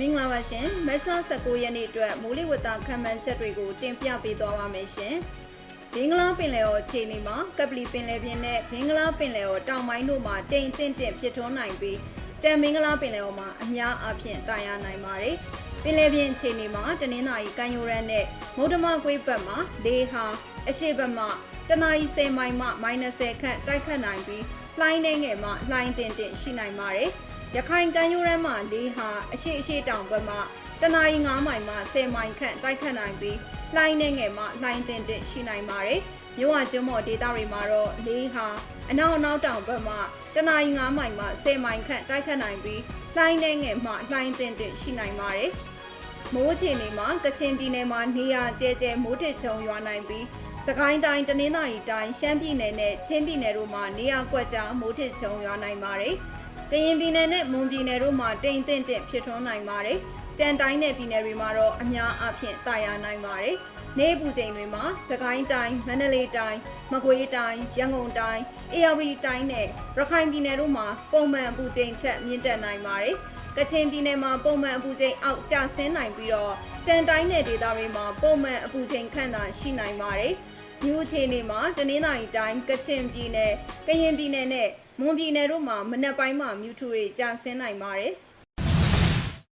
မင်္ဂလာပါရှင်မတ်လ19ရက်နေ့အတွက်မိုးလေဝသခန့်မှန်းချက်တွေကိုတင်ပြပေးသွားပါမယ်ရှင်ဘင်္ဂလားပင်လယ်ော်အခြေအနေမှာကပလီပင်လယ်ပြင်နဲ့ဘင်္ဂလားပင်လယ်ော်တောင်ပိုင်းတို့မှာတိမ်တင့်တင့်ဖြစ်ထွန်းနိုင်ပြီးကြံဘင်္ဂလားပင်လယ်ော်မှာအများအပြားတာယာနိုင်ပါတယ်ပင်လယ်ပြင်အခြေအနေမှာတနင်္သာရီကမ်းရိုးတန်းနဲ့မုဒ္ဓမကွေးဘက်မှာလေဟာအရှိတ်ဘက်မှာတနအီ10မိုင်မှ -10 ခန့်တိုက်ခတ်နိုင်ပြီးလှိုင်းနေငယ်မှလှိုင်းတင်တင်ရှိနိုင်ပါတယ်။ ရခိုင်ကမ်းရိုးတန်းမှာလေဟာအရှိအရှိတောင်ဘက်မှတနအီ9မိုင်မှ10မိုင်ခန့်တိုက်ခတ်နိုင်ပြီးလှိုင်းနေငယ်မှလှိုင်းတင်တင်ရှိနိုင်ပါတယ်။မြို့ဝကျွန်းမော်ဒေသတွေမှာတော့လေဟာအနောက်အနောက်တောင်ဘက်မှတနအီ9မိုင်မှ10မိုင်ခန့်တိုက်ခတ်နိုင်ပြီးလှိုင်းနေငယ်မှလှိုင်းတင်တင်ရှိနိုင်ပါတယ်။မိုးချေနေမှာကချင်ပြည်နယ်မှာနေရာကျဲကျဲမိုးထစ်ချုံရွာနိုင်ပြီးစကိုင်းတိုင်းတနင်္သာရီတိုင်းရှမ်းပြည်နယ်နဲ့ချင်းပြည်နယ်တို့မှာနေရာကွက်ကြားမိုးထစ်ချုံရွာနိုင်ပါတယ်။ ကရင်ပြည်နယ်နဲ့မွန်ပြည်နယ်တို့မှာတိမ်တင့်တင့်ဖြစ်ထွန်းနိုင်ပါတယ်။ကြံတိုင်းနယ်ပြည်နယ်တွေမှာတော့အများအပြားတာယာနိုင်ပါတယ်။နေပူချိန်တွေမှာစကိုင်းတိုင်းမန္တလေးတိုင်းမကွေးတိုင်းရန်ကုန်တိုင်းအေရဝတီတိုင်းနဲ့ရခိုင်ပြည်နယ်တို့မှာပုံမှန်အပူချိန်ထက်မြင့်တက်နိုင်ပါတယ်။ကချင်ပြည်နယ်မှာပုံမှန်အပူချိန်အောက်ကျဆင်းနိုင်ပြီးတော့ကြံတိုင်းနယ်ဒေသတွေမှာပုံမှန်အပူချိန်ခန့်သာရှိနိုင်ပါတယ်။ မြို့အခြေအနေမှာတနင်္သာရီတိုင်းကချင်ပြည်နယ်ကရင်ပြည်နယ်နဲ့မွန်ပြည်နယ်တို့မှာမနက်ပိုင်းမှာမြူထူတွေကျဆင်းနိုင်ပါတယ်။